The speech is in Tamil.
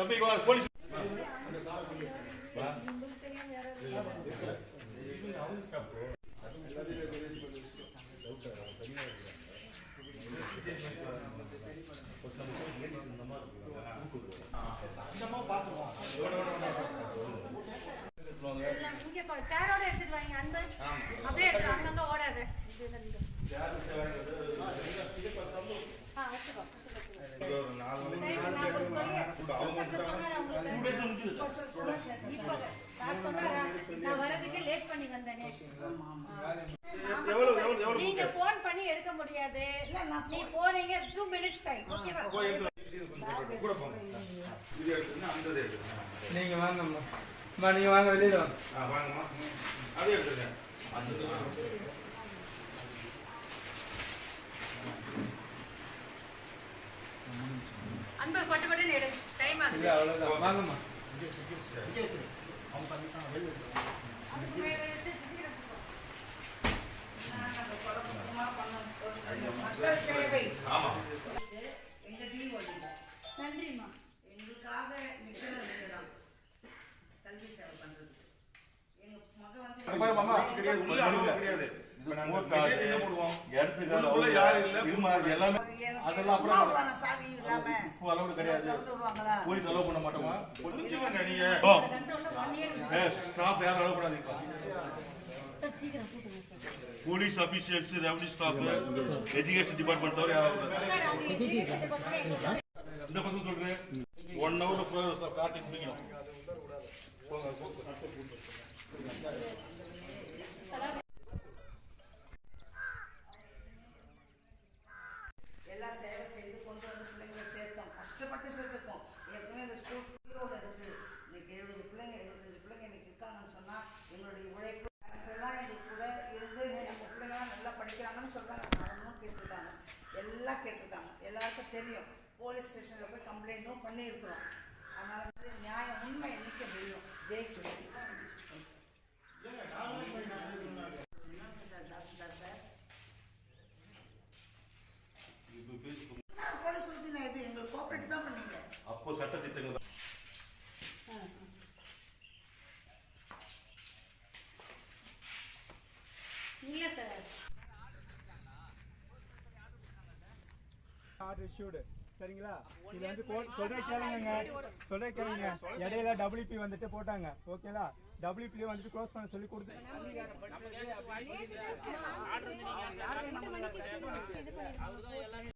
தம்பி வா போலீஸ். அப்படியே ஓடாது. நீங்க phone பண்ணி எடுக்க முடியாது. நீ போனீங்க டூ மினிட்ஸ் டைம் ஓகேவா நீங்க வாங்கம்மா. நீங்க வாங்க வெளியில வாங்கம்மா. அதே. அன்பு பட்டு பட்டுன்னு எடு. டைம் நன்றிம்மா எங்களுக்காக நிற்கிறது கல்வி சேவை பண்றதுக்கு எங்க மக வந்து கிடையாது உள்ள அளவு கிடையாது போலீஸ் அலோவ் பண்ண மாட்டோமா? நீங்க. ஏ ஸ்டாஃப் யாரும் அலோவ் பண்ணாதீங்க சீக்கிரம் கூட்டுங்க sir. Police officials revenue staff education department தவிர யாரும் கேட்டிருக்காங்க எல்லாருக்கும் தெரியும். போலீஸ் ஸ்டேஷன்ல போய் கம்ப்ளைண்ட்டும் பண்ணியிருக்கிறோம். அதனால வந்து நியாயம் உண்மை என்னைக்கு முடியும் ஜெயிக்கணும் சார் தாசில்தார் சார் போலீஸ் நான் இது எங்களுக்கு கோஆப்ரேட் தான் பண்ணீங்க. அப்போ சட்ட திட்டங்கள் தான். இல்லை சார். ஆர்டர் இஷ்யூடு சரிங்களா இது வந்து சொல்ற கேளுங்க சொல்ற கேளுங்க இடையில டபிள்யூபி வந்துட்டு போட்டாங்க ஓகேலா டபிள்யூபி வந்துட்டு க்ளோஸ் பண்ண சொல்லி கொடுத்து